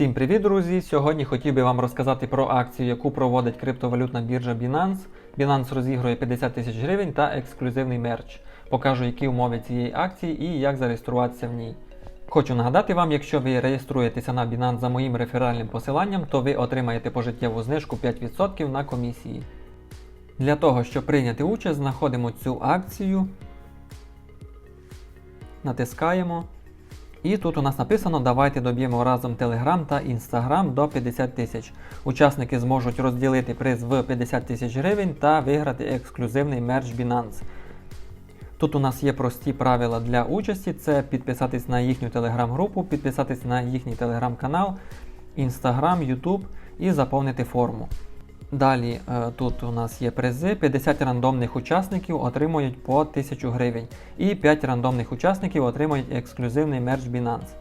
Всім привіт, друзі! Сьогодні хотів би вам розказати про акцію, яку проводить криптовалютна біржа Binance. Binance розігрує 50 тисяч гривень та ексклюзивний мерч. Покажу, які умови цієї акції і як зареєструватися в ній. Хочу нагадати вам, якщо ви реєструєтеся на Binance за моїм реферальним посиланням, то ви отримаєте пожиттєву знижку 5% на комісії. Для того, щоб прийняти участь, знаходимо цю акцію, натискаємо. І тут у нас написано, давайте доб'ємо разом Telegram та Instagram до 50 тисяч. Учасники зможуть розділити приз в 50 тисяч гривень та виграти ексклюзивний мерч Binance. Тут у нас є прості правила для участі: це підписатись на їхню телеграм-групу, підписатись на їхній телеграм-канал, Instagram, YouTube і заповнити форму. Далі е, тут у нас є призи. 50 рандомних учасників отримують по 1000 гривень. І 5 рандомних учасників отримують ексклюзивний мерч Binance.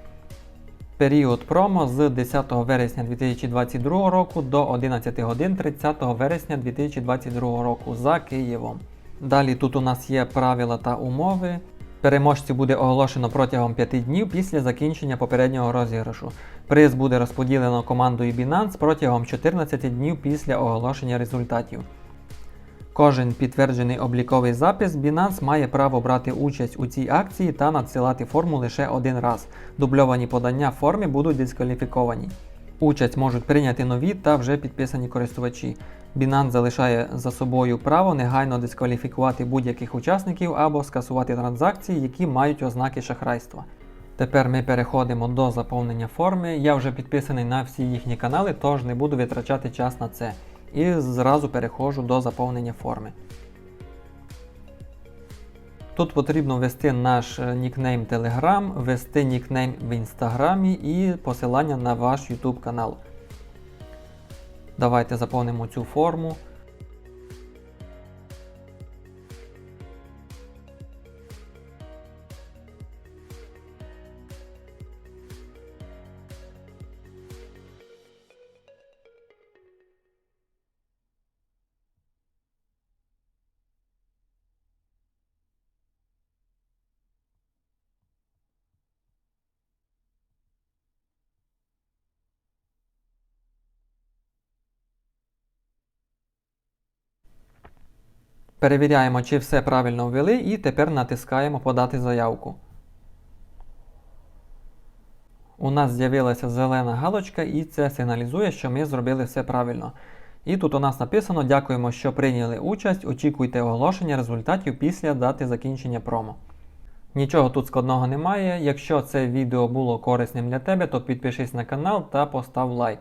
Період промо з 10 вересня 2022 року до 11 годин 30 вересня 2022 року за Києвом. Далі тут у нас є правила та умови. Переможців буде оголошено протягом 5 днів після закінчення попереднього розіграшу. Приз буде розподілено командою Binance протягом 14 днів після оголошення результатів. Кожен підтверджений обліковий запис Binance має право брати участь у цій акції та надсилати форму лише один раз. Дубльовані подання форми будуть дискваліфіковані. Участь можуть прийняти нові та вже підписані користувачі. Binance залишає за собою право негайно дискваліфікувати будь-яких учасників або скасувати транзакції, які мають ознаки шахрайства. Тепер ми переходимо до заповнення форми. Я вже підписаний на всі їхні канали, тож не буду витрачати час на це. І зразу переходжу до заповнення форми. Тут потрібно ввести наш е, нікнейм Telegram, ввести нікнейм в інстаграмі і посилання на ваш YouTube канал. Давайте заповнимо цю форму. Перевіряємо, чи все правильно ввели, і тепер натискаємо Подати заявку. У нас з'явилася зелена галочка, і це сигналізує, що ми зробили все правильно. І тут у нас написано: Дякуємо, що прийняли участь. Очікуйте оголошення результатів після дати закінчення промо. Нічого тут складного немає. Якщо це відео було корисним для тебе, то підпишись на канал та постав лайк.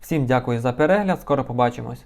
Всім дякую за перегляд, скоро побачимось!